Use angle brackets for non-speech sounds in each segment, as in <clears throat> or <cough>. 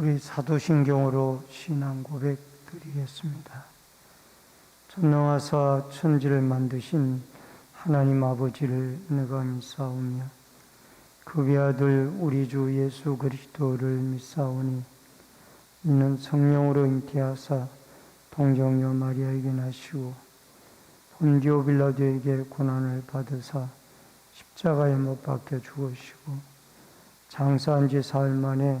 우리 사도신경으로 신앙 고백 드리겠습니다. 전능하사 천지를 만드신 하나님 아버지를 내가 믿사오며 그의 아들 우리 주 예수 그리스도를 믿사오니 이는 성령으로 잉태하사 동정녀 마리아에게 나시고 본디오 빌라도에게 고난을 받으사 십자가에 못 박혀 죽으시고 장사한 지 사흘 만에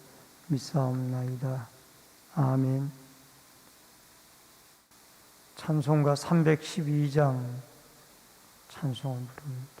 믿사옵나이다. 아멘. 찬송가 312장 찬송을 부릅니다.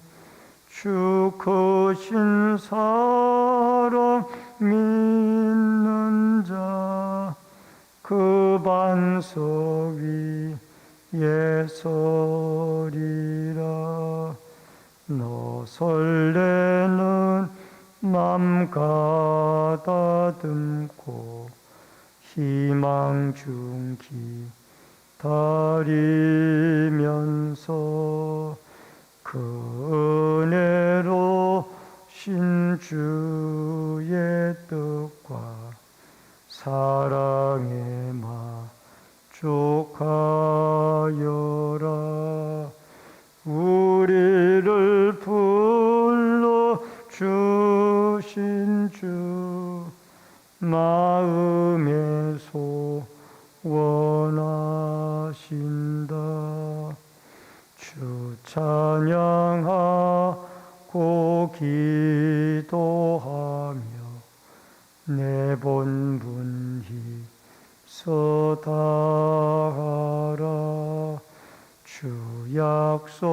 주 크신 사랑 믿는 자 그 반석 위에 서리라. 너 설레는 맘 가다듬고 희망 중 기 다리면서 그 은혜로 신주의 뜻과 사랑에 만족하여라. 우리를 불러 주신 주 마음에 소원하신다. 주 찬양하고 기도하며 내 본분히 서다하라. 주 약속하신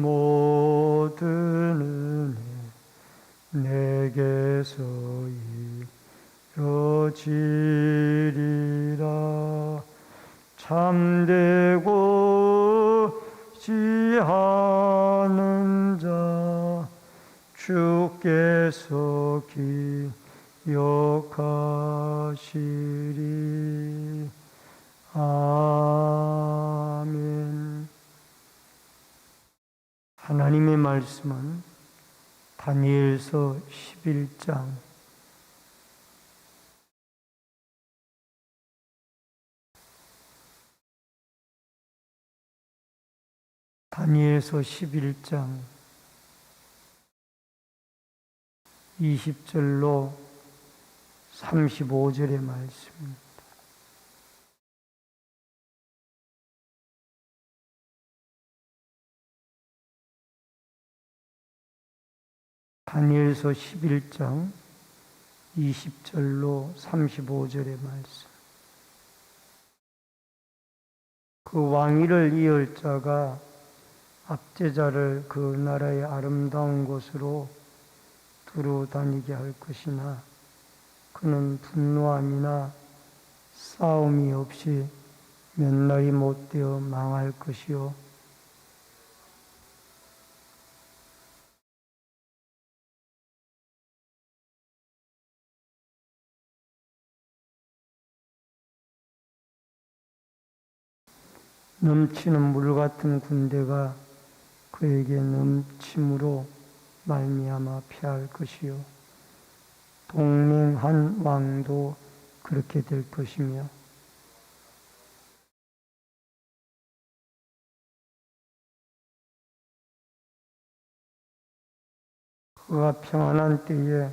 모든 은혜 내게서 이루어지리라. 참되고 지하는 자 주께서 기억하시리. 아멘. 하나님의 말씀은 다니엘서 11장 다니엘서 11장 20절로 35절의 말씀입니다. 다니엘서 11장 20절로 35절의 말씀. 그 왕위를 이을 자가 압제자를 그 나라의 아름다운 곳으로 두루 다니게 할 것이나 그는 분노함이나 싸움이 없이 몇 날이 못 되어 망할 것이요. 넘치는 물 같은 군대가 그에게 넘침으로 말미암아 피할 것이요. 동맹한 왕도 그렇게 될 것이며. 그가 평안한 때에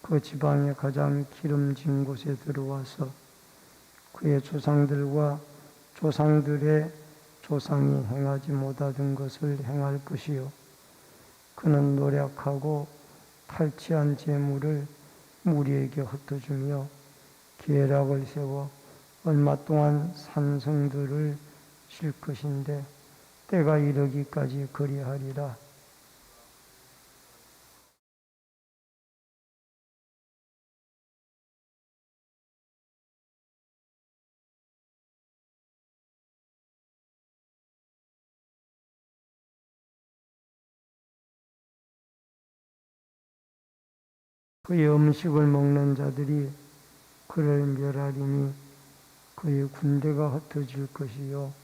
그 지방의 가장 기름진 곳에 들어와서 그의 조상들과 조상들의 조상이 행하지 못하던 것을 행할 것이요. 그는 노력하고 탈취한 재물을 무리에게 흩어주며 계략을 세워 얼마 동안 산성들을 쉴 것인데 때가 이르기까지 그리하리라. 그의 음식을 먹는 자들이 그를 멸하리니 그의 군대가 흩어질 것이요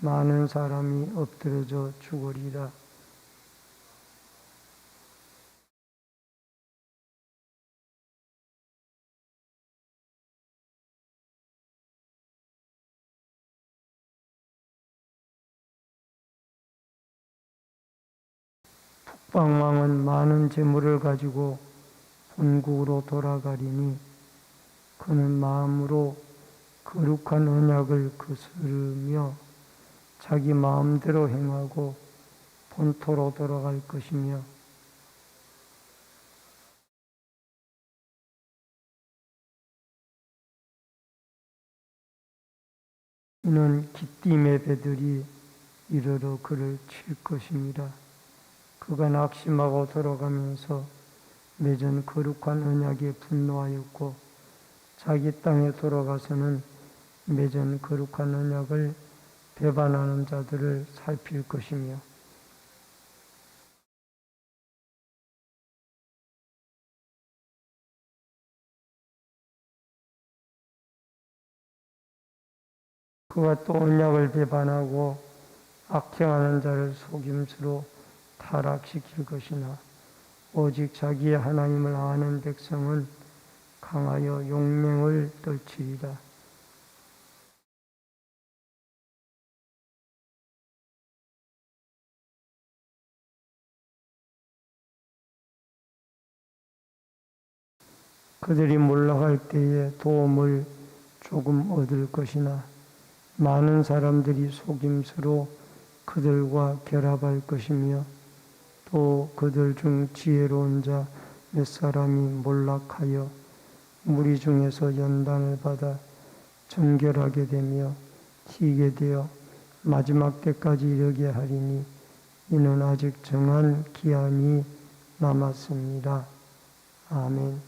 많은 사람이 엎드러져 죽으리라. 북방왕은 많은 재물을 가지고 본국으로 돌아가리니 그는 마음으로 거룩한 언약을 거스르며 자기 마음대로 행하고 본토로 돌아갈 것이며 이는 기띔의 배들이 이르러 그를 칠 것입니다. 그가 낙심하고 돌아가면서 맺은 거룩한 언약에 분노하였고 자기 땅에 돌아가서는 맺은 거룩한 언약을 배반하는 자들을 살필 것이며 그가 또 언약을 배반하고 악행하는 자를 속임수로 타락시킬 것이나 오직 자기의 하나님을 아는 백성은 강하여 용맹을 떨치리라. 그들이 몰락할 때에 도움을 조금 얻을 것이나 많은 사람들이 속임수로 그들과 결합할 것이며 또 그들 중 지혜로운 자 몇 사람이 몰락하여 무리 중에서 연단을 받아 정결하게 되며 희게 되어 마지막 때까지 이르게 하리니 이는 아직 정한 기한이 남았습니다. 아멘.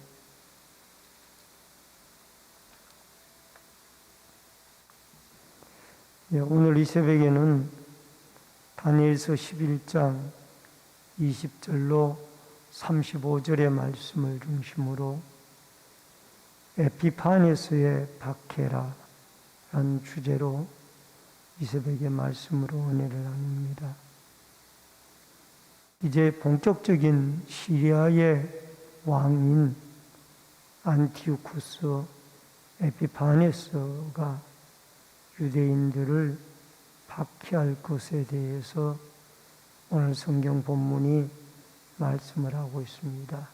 예, 오늘 이 새벽에는 다니엘서 11장 20절로 35절의 말씀을 중심으로 에피파네스의 박해라라는 주제로 이 새벽의 말씀으로 은혜를 나눕니다. 이제 본격적인 시리아의 왕인 안티우쿠스 에피파네스가 유대인들을 박해할 것에 대해서 오늘 성경 본문이 말씀을 하고 있습니다.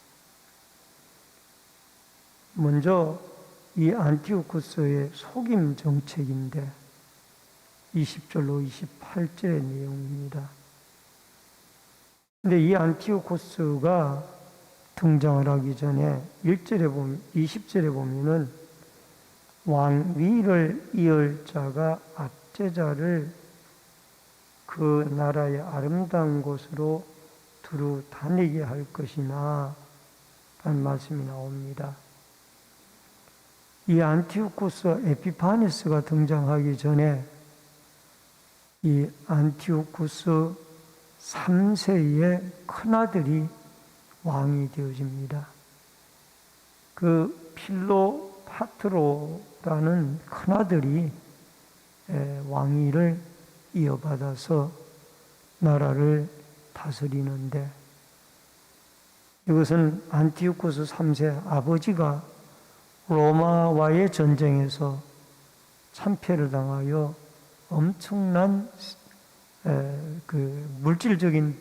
먼저 이 안티오쿠스의 속임 정책인데 20절로 28절의 내용입니다. 근데 이 안티오코스가 등장을 하기 전에 1절에 보면 20절에 보면은 왕위를 이을 자가 압제자를 그 나라의 아름다운 곳으로 두루 다니게 할 것이나 라는 말씀이 나옵니다. 이 안티오쿠스 에피파니스가 등장하기 전에 이 안티오쿠스 3세의 큰아들이 왕이 되어집니다. 그 필로 파트로라는 큰아들이 왕위를 이어받아서 나라를 다스리는데 이것은 안티오코스 3세 아버지가 로마와의 전쟁에서 참패를 당하여 엄청난 에, 그 물질적인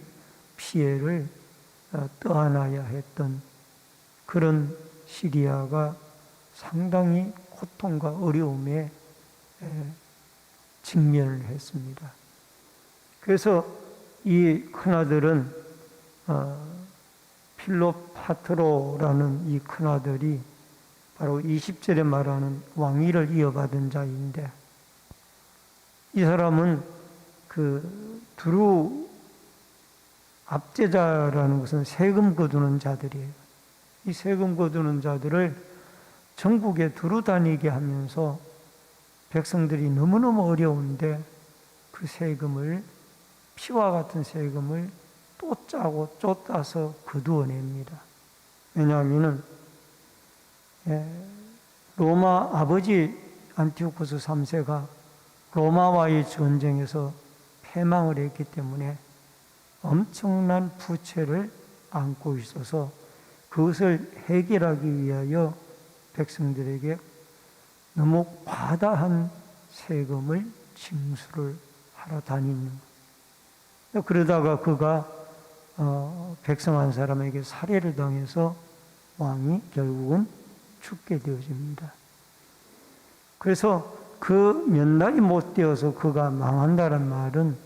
피해를 어, 떠안아야 했던 그런 시리아가 상당히 고통과 어려움에 에, 직면을 했습니다. 그래서 이 큰아들은 어, 필로파트로라는 이 큰아들이 바로 20절에 말하는 왕위를 이어받은 자인데 이 사람은 그 두루 압제자라는 것은 세금 거두는 자들이에요. 이 세금 거두는 자들을 전국에 두루 다니게 하면서 백성들이 너무너무 어려운데 그 세금을 피와 같은 세금을 또 짜고 쫓아서 거두어냅니다. 왜냐하면은 예, 로마 아버지 안티오코스 3세가 로마와의 전쟁에서 패망을 했기 때문에 엄청난 부채를 안고 있어서 그것을 해결하기 위하여 백성들에게 너무 과다한 세금을 징수를 하러 다니는 거예요. 그러다가 그가 어, 백성 한 사람에게 살해를 당해서 왕이 결국은 죽게 되어집니다. 그래서 그 몇 날이 못 되어서 그가 망한다는 말은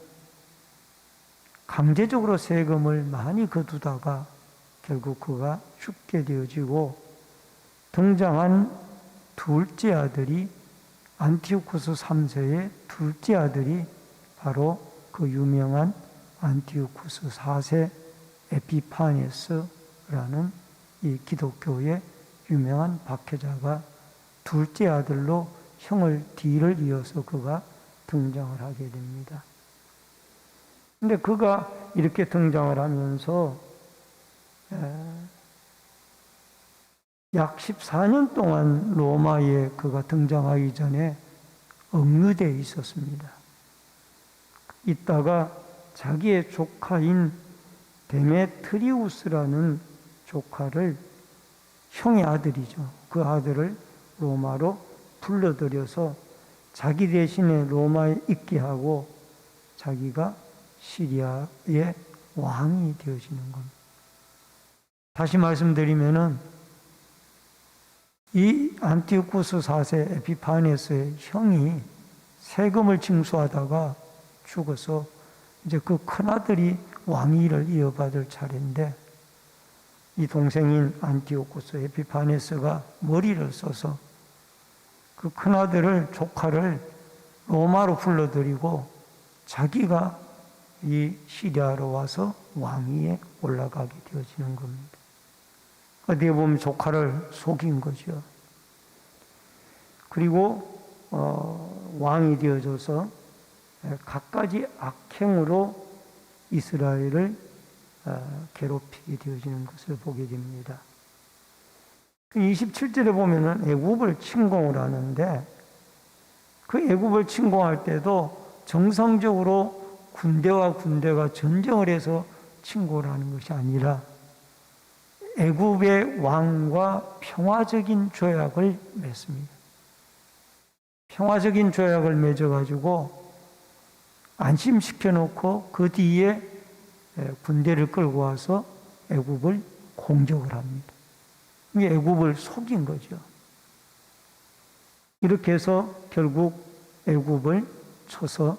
강제적으로 세금을 많이 거두다가 결국 그가 죽게 되어지고 등장한 둘째 아들이 안티오코스 3세의 둘째 아들이 바로 그 유명한 안티오코스 4세 에피파네스라는 이 기독교의 유명한 박해자가 둘째 아들로 형을 뒤를 이어서 그가 등장을 하게 됩니다. 근데 그가 이렇게 등장을 하면서 약 14년 동안 로마에 그가 등장하기 전에 억류되어 있었습니다. 있다가 자기의 조카인 데메트리우스라는 조카를 형의 아들이죠. 그 아들을 로마로 불러들여서 자기 대신에 로마에 있게 하고 자기가 시리아의 왕이 되어지는 겁니다. 다시 말씀드리면은 이 안티오쿠스 4세 에피파네스의 형이 세금을 징수하다가 죽어서 이제 그 큰아들이 왕위를 이어받을 차례인데 이 동생인 안티오쿠스 에피파네스가 머리를 써서 그 큰아들을 조카를 로마로 불러들이고 자기가 이 시리아로 와서 왕위에 올라가게 되어지는 겁니다. 어디에 보면 조카를 속인 거죠. 그리고 어, 왕이 되어져서 갖가지 악행으로 이스라엘을 어, 괴롭히게 되어지는 것을 보게 됩니다. 27절에 보면은 애굽을 침공을 하는데 그 애굽을 침공할 때도 정상적으로 군대와 군대가 전쟁을 해서 침공을 하는 것이 아니라 애굽의 왕과 평화적인 조약을 맺습니다. 평화적인 조약을 맺어가지고 안심시켜 놓고 그 뒤에 군대를 끌고 와서 애굽을 공격을 합니다. 이게 애굽을 속인 거죠. 이렇게 해서 결국 애굽을 쳐서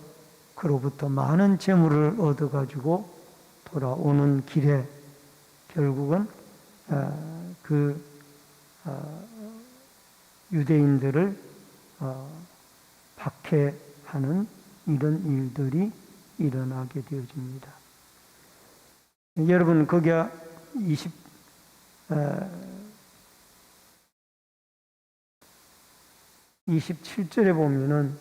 그로부터 많은 재물을 얻어가지고 돌아오는 길에 결국은 어, 그 어, 유대인들을 어, 박해하는 이런 일들이 일어나게 되어집니다. 여러분 거기 20 27절에 보면은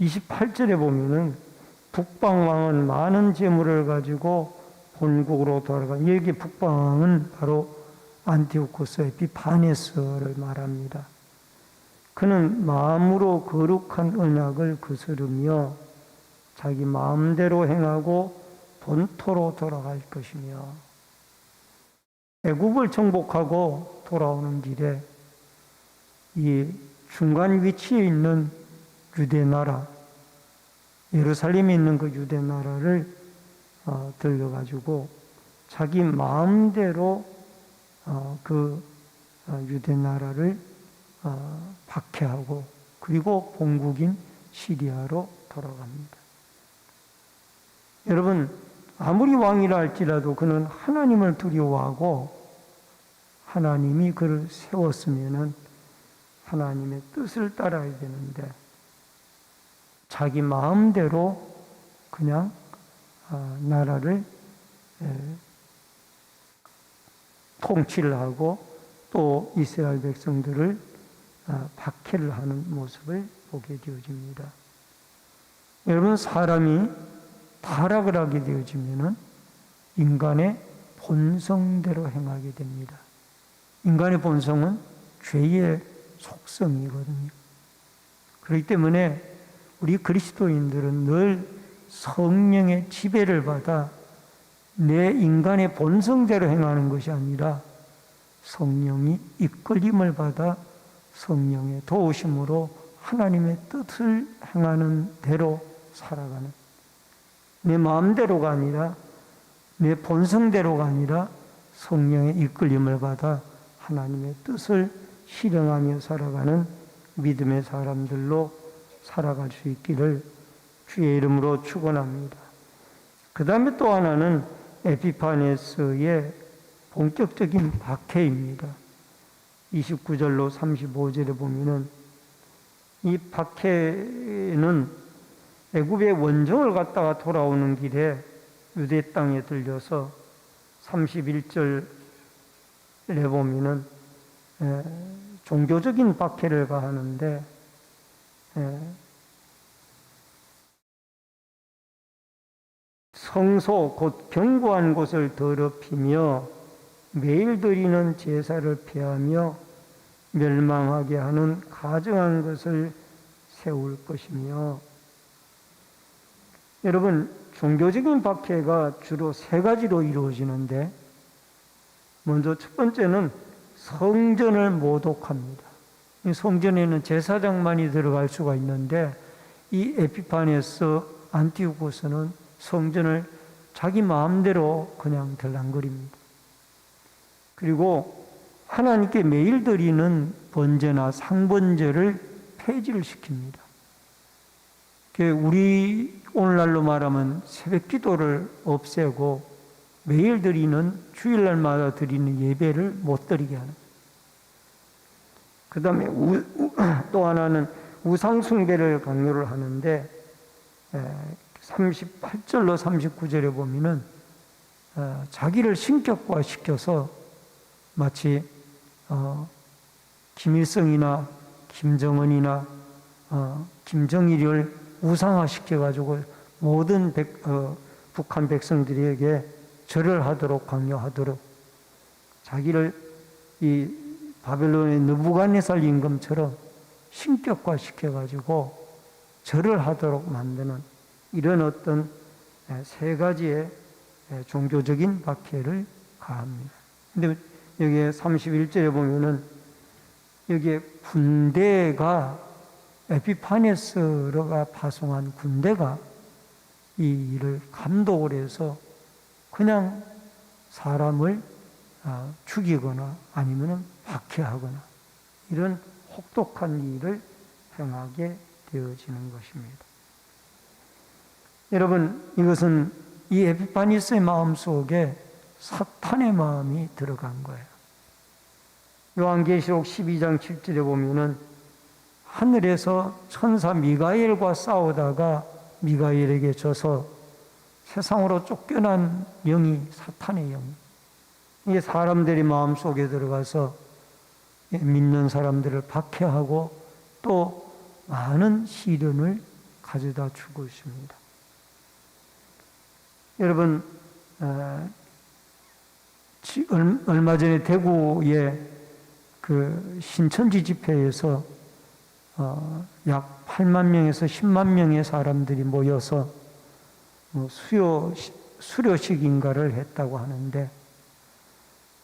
28절에 보면은 북방왕은 많은 재물을 가지고 본국으로 돌아가. 여기 북방왕은 바로 안티오코스 에피파네스를 말합니다. 그는 마음으로 거룩한 언약을 거스르며 자기 마음대로 행하고 본토로 돌아갈 것이며 애굽을 정복하고 돌아오는 길에 이 중간 위치에 있는 유대 나라 예루살렘에 있는 그 유대 나라를 어, 들려가지고 자기 마음대로 어, 그 어, 유대 나라를 어, 박해하고 그리고 본국인 시리아로 돌아갑니다. 여러분 아무리 왕이라 할지라도 그는 하나님을 두려워하고 하나님이 그를 세웠으면은 하나님의 뜻을 따라야 되는데 자기 마음대로 그냥 아, 나라를 에, 통치를 하고 또 이스라엘 백성들을 아, 박해를 하는 모습을 보게 되어집니다. 여러분 사람이 타락을 하게 되어지면은 인간의 본성대로 행하게 됩니다. 인간의 본성은 죄의 속성이거든요. 그렇기 때문에 우리 그리스도인들은 늘 성령의 지배를 받아 내 인간의 본성대로 행하는 것이 아니라 성령이 이끌림을 받아 성령의 도우심으로 하나님의 뜻을 행하는 대로 살아가는 내 마음대로가 아니라 내 본성대로가 아니라 성령의 이끌림을 받아 하나님의 뜻을 실행하며 살아가는 믿음의 사람들로 살아갈 수 있기를 주의 이름으로 축원합니다. 그 다음에 또 하나는 에피파네스의 본격적인 박해입니다. 29절로 35절에 보면은 이 박해는 애굽의 원정을 갔다가 돌아오는 길에 유대 땅에 들려서 31절에 보면은 에, 종교적인 박해를 가하는데 에, 성소 곧 견고한 곳을 더럽히며 매일 드리는 제사를 피하며 멸망하게 하는 가정한 것을 세울 것이며 여러분 종교적인 박해가 주로 세 가지로 이루어지는데 먼저 첫 번째는 성전을 모독합니다. 이 성전에는 제사장만이 들어갈 수가 있는데 이 에피파네스 안티오코스는 성전을 자기 마음대로 그냥 들랑거립니다. 그리고 하나님께 매일 드리는 번제나 상번제를 폐지를 시킵니다. 우리 오늘날로 말하면 새벽 기도를 없애고 매일 드리는 주일날마다 드리는 예배를 못 드리게 하는. 그 다음에 <clears throat> 또 하나는 우상숭배를 강요를 하는데 38절로 39절에 보면은 어, 자기를 신격화 시켜서 마치 어, 김일성이나 김정은이나 어, 김정일을 우상화 시켜가지고 모든 백, 어, 북한 백성들에게 절을 하도록 강요하도록 자기를 이 바벨론의 느부갓네살 임금처럼 신격화 시켜 가지고 절을 하도록 만드는 이런 어떤 세 가지의 종교적인 박해를 가합니다. 근데 여기에 31절에 보면은 여기에 군대가 에피파네스가 파송한 군대가 이 일을 감독을 해서 그냥 사람을 아, 죽이거나 아니면 박해하거나 이런 혹독한 일을 행하게 되어지는 것입니다. 여러분, 이것은 이 에피파니스의 마음 속에 사탄의 마음이 들어간 거예요. 요한계시록 12장 7절에 보면은 하늘에서 천사 미가엘과 싸우다가 미가엘에게 져서 세상으로 쫓겨난 영이 사탄의 영. 이게 사람들이 마음 속에 들어가서 믿는 사람들을 박해하고 또 많은 시련을 가져다 주고 있습니다. 여러분, 어, 얼마 전에 대구의 그 신천지 집회에서 어, 약 8만 명에서 10만 명의 사람들이 모여서 뭐 수요 수료식인가를 했다고 하는데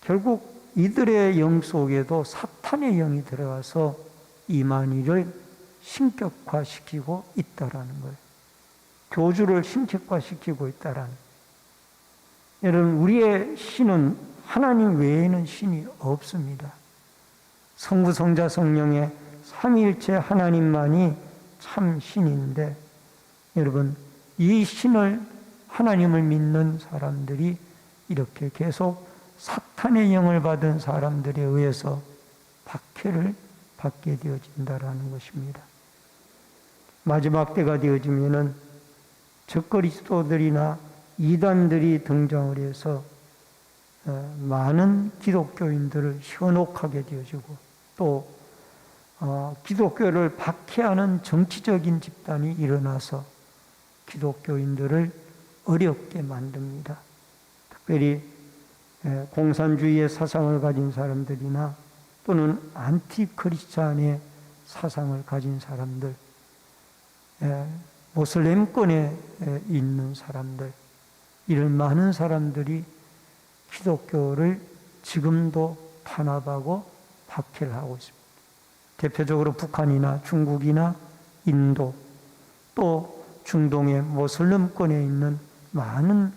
결국 이들의 영 속에도 사탄의 영이 들어가서 이만희를 신격화시키고 있다라는 거예요. 교주를 신격화시키고 있다라는. 여러분 우리의 신은 하나님 외에는 신이 없습니다. 성부, 성자, 성령의 삼위일체 하나님만이 참 신인데 여러분 이 신을 하나님을 믿는 사람들이 이렇게 계속 사탄의 영을 받은 사람들에 의해서 박해를 받게 되어진다라는 것입니다. 마지막 때가 되어지면은 적그리스도들이나 이단들이 등장을 해서 어, 많은 기독교인들을 현혹하게 되어지고 또 어, 기독교를 박해하는 정치적인 집단이 일어나서 기독교인들을 어렵게 만듭니다. 특별히 에, 공산주의의 사상을 가진 사람들이나 또는 안티크리스찬의 사상을 가진 사람들, 에, 모슬렘권에 에, 있는 사람들, 이런 많은 사람들이 기독교를 지금도 탄압하고 박해를 하고 있습니다. 대표적으로 북한이나 중국이나 인도 또 중동의 모슬렘권에 있는 많은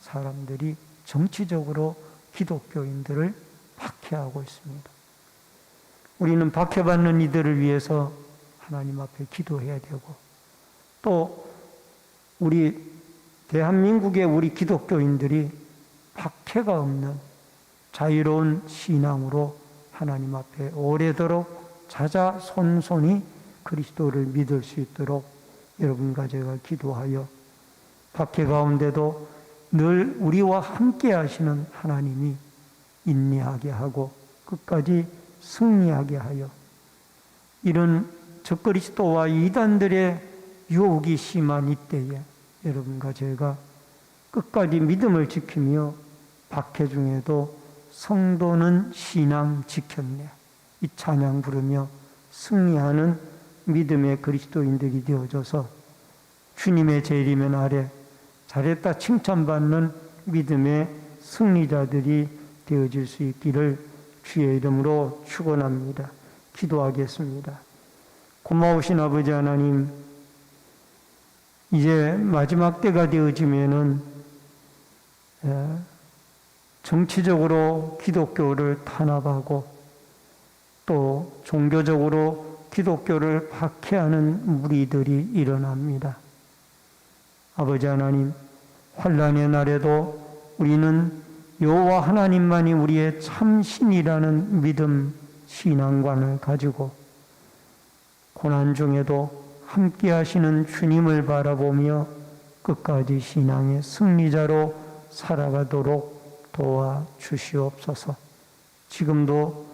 사람들이 정치적으로 기독교인들을 박해하고 있습니다. 우리는 박해받는 이들을 위해서 하나님 앞에 기도해야 되고 또 우리 대한민국의 우리 기독교인들이 박해가 없는 자유로운 신앙으로 하나님 앞에 오래도록 자자손손이 그리스도를 믿을 수 있도록 여러분과 제가 기도하여 박해 가운데도 늘 우리와 함께 하시는 하나님이 인내하게 하고 끝까지 승리하게 하여 이런 적그리스도와 이단들의 유혹이 심한 이때에 여러분과 제가 끝까지 믿음을 지키며 박해 중에도 성도는 신앙 지켰네. 이 찬양 부르며 승리하는 믿음의 그리스도인들이 되어져서 주님의 재림의 날에 잘했다 칭찬받는 믿음의 승리자들이 되어질 수 있기를 주의 이름으로 축원합니다. 기도하겠습니다. 고마우신 아버지 하나님, 이제 마지막 때가 되어지면은 예, 정치적으로 기독교를 탄압하고 또 종교적으로 기독교를 박해하는 무리들이 일어납니다. 아버지 하나님, 환란의 날에도 우리는 여호와 하나님만이 우리의 참 신이라는 믿음, 신앙관을 가지고 고난 중에도 함께 하시는 주님을 바라보며 끝까지 신앙의 승리자로 살아가도록 도와 주시옵소서. 지금도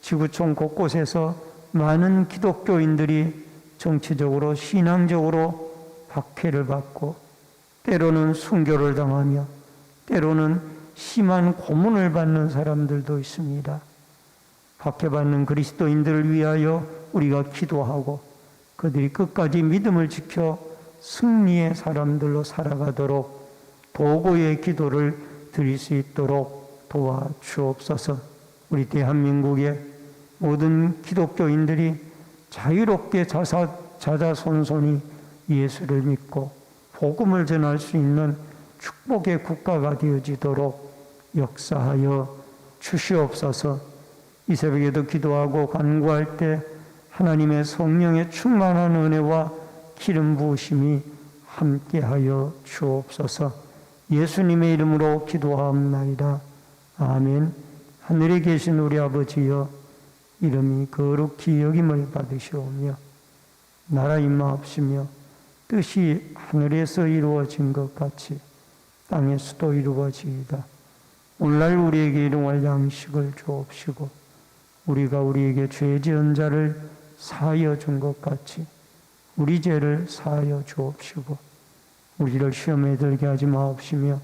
지구촌 곳곳에서 많은 기독교인들이 정치적으로 신앙적으로 박해를 받고 때로는 순교를 당하며 때로는 심한 고문을 받는 사람들도 있습니다. 박해받는 그리스도인들을 위하여 우리가 기도하고 그들이 끝까지 믿음을 지켜 승리의 사람들로 살아가도록 도고의 기도를 드릴 수 있도록 도와 주옵소서. 우리 대한민국의 모든 기독교인들이 자유롭게 자사, 자자손손이 예수를 믿고 복음을 전할 수 있는 축복의 국가가 되어지도록 역사하여 주시옵소서. 이 새벽에도 기도하고 간구할 때 하나님의 성령의 충만한 은혜와 기름 부으심이 함께하여 주옵소서. 예수님의 이름으로 기도하옵나이다. 아멘. 하늘에 계신 우리 아버지여 이름이 거룩히 여김을 받으시오며 나라 임하옵시며 뜻이 하늘에서 이루어진 것 같이 땅에서도 이루어지이다. 오늘날 우리에게 일용할 양식을 주옵시고 우리가 우리에게 죄 지은 자를 사하여 준 것 같이 우리 죄를 사하여 주옵시고 우리를 시험에 들게 하지 마옵시며